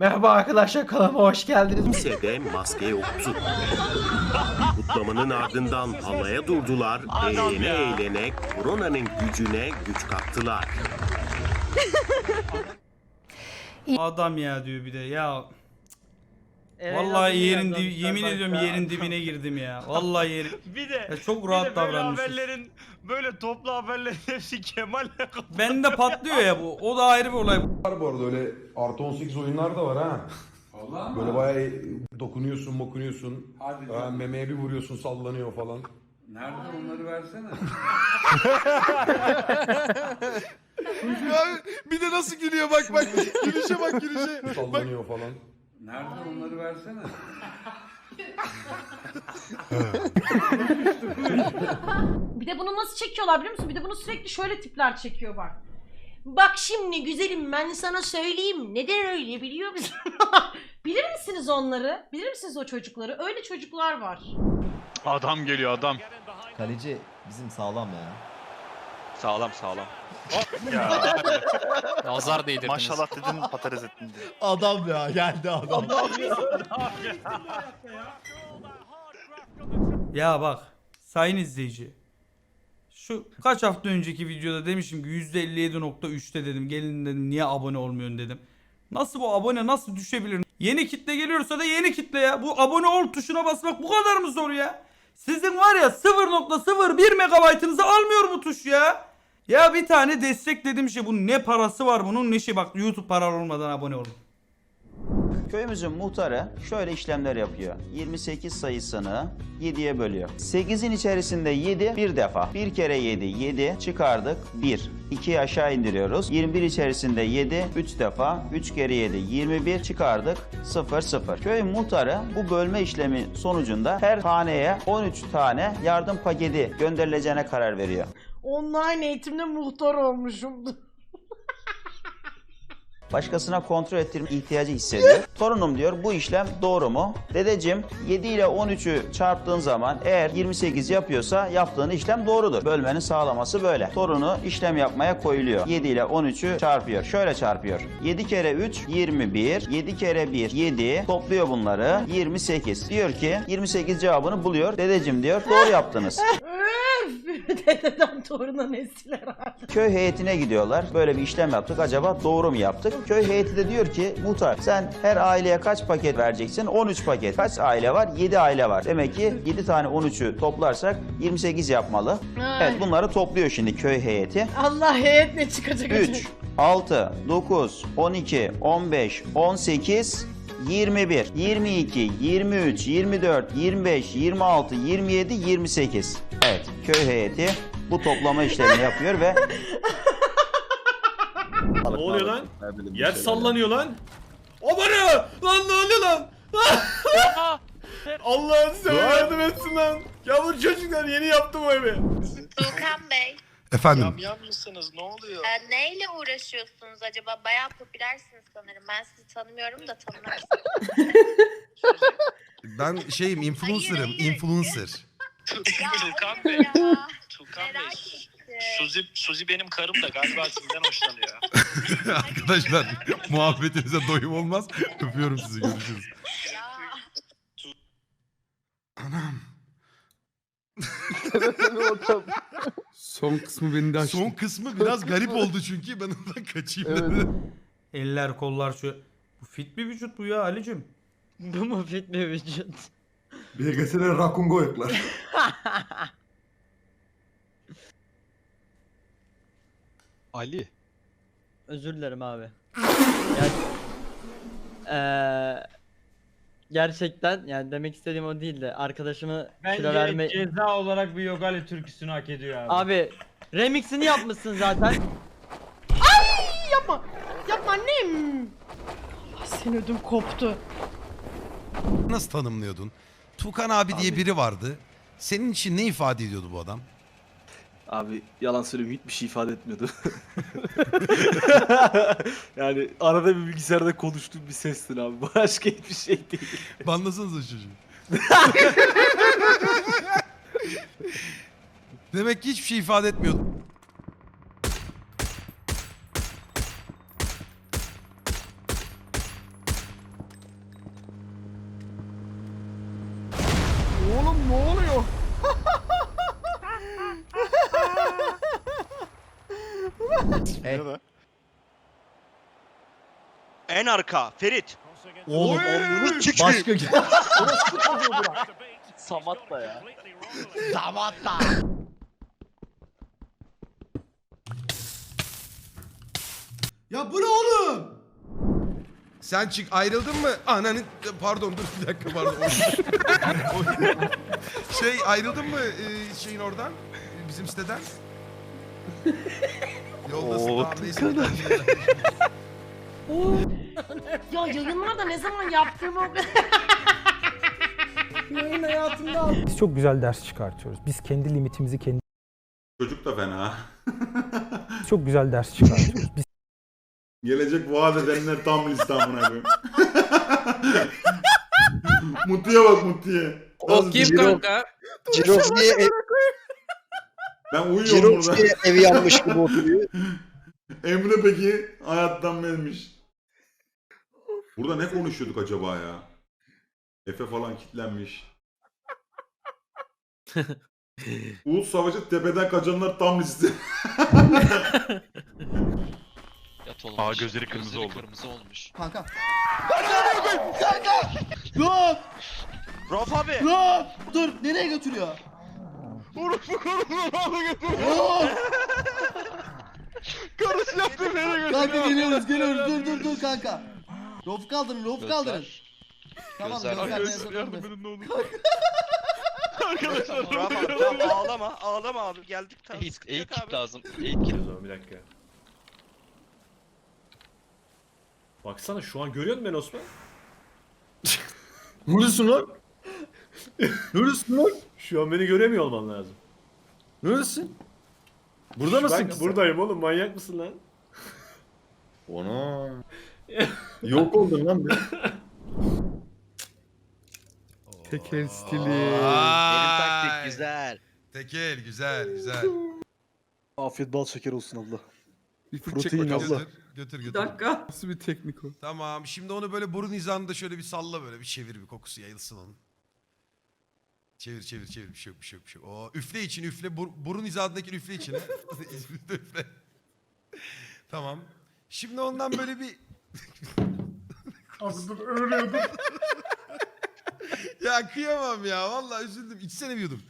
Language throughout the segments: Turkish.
Merhaba arkadaşlar kanalıma hoş geldiniz. Kimsede maske yoktu. Kutlamanın ardından havaya durdular, eğlene eğlene koronanın gücüne güç kattılar. Adam ya diyor bir de ya. Evet, Vallahi yerin dibi, yemin Bak ediyorum ya. yerin dibine girdim ya. Vallahi yerin. Bir de Ya çok bir rahat de böyle davranmışız. haberlerin böyle toplu haberlerin hepsi Kemal'le kapı. Bende patlıyor ya bu. O da ayrı bir olay. Var bu arada öyle artı 18 oyunlar da var ha. Böyle bayağı dokunuyorsun, mokunuyorsun. Hadi Ha, canım. memeye bir vuruyorsun, sallanıyor falan. Nerede onları versene. bir de nasıl gülüyor bak bak. Gülüşe bak gülüşe. Sallanıyor falan. Nerede onları versene. Bir de bunu nasıl çekiyorlar biliyor musun? Bir de bunu sürekli şöyle tipler çekiyor bak. Bak şimdi güzelim ben sana söyleyeyim. Neden öyle biliyor musun? Bilir misiniz onları? Bilir misiniz o çocukları? Öyle çocuklar var. Adam geliyor adam. Kaleci bizim sağlam ya. Sağlam sağlam. Nazar değdirdiniz. Maşallah dedin patates ettin diye. Adam ya geldi adam. Ya bak sayın izleyici. Şu kaç hafta önceki videoda demişim ki %57.3'te dedim. Gelin dedim niye abone olmuyorsun dedim. Nasıl bu abone nasıl düşebilir? Yeni kitle geliyorsa da yeni kitle ya. Bu abone ol tuşuna basmak bu kadar mı zor ya? Sizin var ya 0.01 megabaytınızı almıyor bu tuş ya. Ya bir tane destek dedim şey bunun ne parası var bunun ne şey bak YouTube paralı olmadan abone olun. Köyümüzün muhtarı şöyle işlemler yapıyor. 28 sayısını 7'ye bölüyor. 8'in içerisinde 7 bir defa. 1 kere 7 7 çıkardık 1. 2'yi aşağı indiriyoruz. 21 içerisinde 7 3 defa. 3 kere 7 21 çıkardık 0 0. Köy muhtarı bu bölme işlemi sonucunda her haneye 13 tane yardım paketi gönderileceğine karar veriyor. Online eğitimde muhtar olmuşum. Başkasına kontrol ettirme ihtiyacı hissediyor. Torunum diyor bu işlem doğru mu? Dedeciğim 7 ile 13'ü çarptığın zaman eğer 28 yapıyorsa yaptığın işlem doğrudur. Bölmenin sağlaması böyle. Torunu işlem yapmaya koyuluyor. 7 ile 13'ü çarpıyor. Şöyle çarpıyor. 7 kere 3 21. 7 kere 1 7. Topluyor bunları 28. Diyor ki 28 cevabını buluyor. Dedeciğim diyor doğru yaptınız. Dededen toruna nesil herhalde. Köy heyetine gidiyorlar. Böyle bir işlem yaptık. Acaba doğru mu yaptık? Köy heyeti de diyor ki muhtar sen her aileye kaç paket vereceksin? 13 paket. Kaç aile var? 7 aile var. Demek ki 7 tane 13'ü toplarsak 28 yapmalı. Ay. Evet bunları topluyor şimdi köy heyeti. Allah heyet ne çıkacak 3, 6, 9, 12, 15, 18, 21, 22, 23, 24, 25, 26, 27, 28. Evet köy heyeti bu toplama işlemini yapıyor ve Ne oluyor lan? Yer sallanıyor lan. Amanı! Lan ne oluyor lan? Allah'ın sana yardım etsin lan. Yavru çocuklar yeni yaptım o evi. Tuğkan Bey, Efendim. Yam mısınız? Ne oluyor? e, neyle uğraşıyorsunuz acaba? Bayağı popülersiniz sanırım. Ben sizi tanımıyorum da tanımak istiyorum. Ben şeyim influencer'ım. Hayır, hayır. Influencer. Ya, hayır Bey. ya. Merak Bey. ettim. Suzi, Suzi benim karım da galiba sizden hoşlanıyor. Arkadaşlar muhabbetinize doyum olmaz. Öpüyorum sizi görüşürüz. Ya. Anam. Son kısmı beni de açtı. Son kısmı biraz garip oldu çünkü ben ondan kaçayım dedim. Eller kollar şu. Bu fit bir vücut bu ya Ali'cim. Bu mu fit bir vücut? BGS'de rakun koyuklar. Ali. Özür dilerim abi. Eee gerçekten yani demek istediğim o değil de arkadaşımı kilo verme... ceza olarak bir Yogali türküsünü hak ediyor abi. Abi remixini yapmışsın zaten. Yapma. Yapma annem. Ay senin ödüm koptu. Nasıl tanımlıyordun? Tukan abi diye biri vardı. Senin için ne ifade ediyordu bu adam? Abi yalan söyleyeyim hiçbir şey ifade etmiyordu. yani arada bir bilgisayarda konuştuğum bir sestin abi. Başka hiçbir şey değil. Banlasanıza çocuğu. Demek ki hiçbir şey ifade etmiyor. Oğlum ne oluyor? En arka Ferit. Oğlum onu Başka Samat da ya. Ya bu ne oğlum? Sen çık ayrıldın mı? Ananı pardon dur bir dakika pardon. şey ayrıldın mı e, şeyin oradan? Bizim siteden? Yoldasın Oo, neyse. Ya yayınlarda ne zaman yaptığımı o kadar... Biz çok güzel ders çıkartıyoruz. Biz kendi limitimizi kendi Çocuk da fena. çok güzel ders çıkartıyoruz. Biz Gelecek vaat edenler tam liste amına koyayım. Mutlu'ya bak Mutlu'ya. O kim kanka? Cirozi'ye Ben uyuyorum burada. evi yanmış gibi oturuyor. Emre peki hayattan vermiş. Burada ne konuşuyorduk acaba ya? Efe falan kitlenmiş. Uğuz Savaşı tepeden kaçanlar tam liste. Aa gözleri kırmızı oldu. Kanka. Rauf abi. Dur, dur nereye götürüyor? Karısı yaptı beni Kanka geliyoruz geliyoruz dur dur dur kanka. Lof kaldırın lof kaldırın. Tamam gözler Yardım ne olur. Arkadaşlar tamam, tamam ağlama ağlama abi geldik tamam. Eğit kit lazım. Eğit kit. Bir dakika. Baksana şu an görüyor musun beni Osman? Neredesin lan? Neredesin lan? Şu an beni göremiyor olman lazım. Neredesin? Burada mısın Ben ki sen? buradayım oğlum manyak mısın lan? Ona. Yok oldun lan bir. Tekel stili. Benim taktik güzel. Tekel güzel güzel. Afiyet bal şeker olsun abla. Bir fırt Protein bakalım. abla. Götür götür götür. Nasıl bir teknik o? Tamam şimdi onu böyle burun hizasında şöyle bir salla böyle bir çevir bir kokusu yayılsın onun. Çevir çevir çevir bir şey yok bir şey yok bir şey yok. Oo, üfle için üfle Bur- burun hizasındaki üfle içine. üfle üfle. Tamam. Şimdi ondan böyle bir... ya kıyamam ya vallahi üzüldüm. İçsene bir yudum.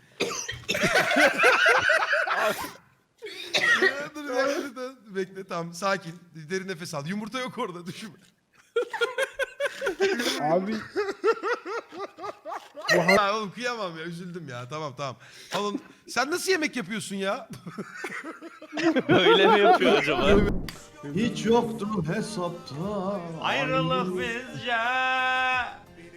Ya, dur, bir dakika, dur, dur. Bekle tamam sakin. Derin nefes al. Yumurta yok orada düşün. Abi Ya oğlum kıyamam ya üzüldüm ya tamam tamam. Oğlum sen nasıl yemek yapıyorsun ya? Böyle mi yapıyor acaba? Hiç yoktu hesapta. Ayrılık bizce.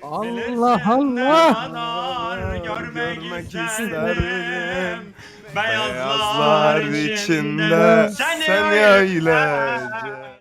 Allah Allah. Görmek, Görmek isterim. Beyazlar içinde sen yaylacı.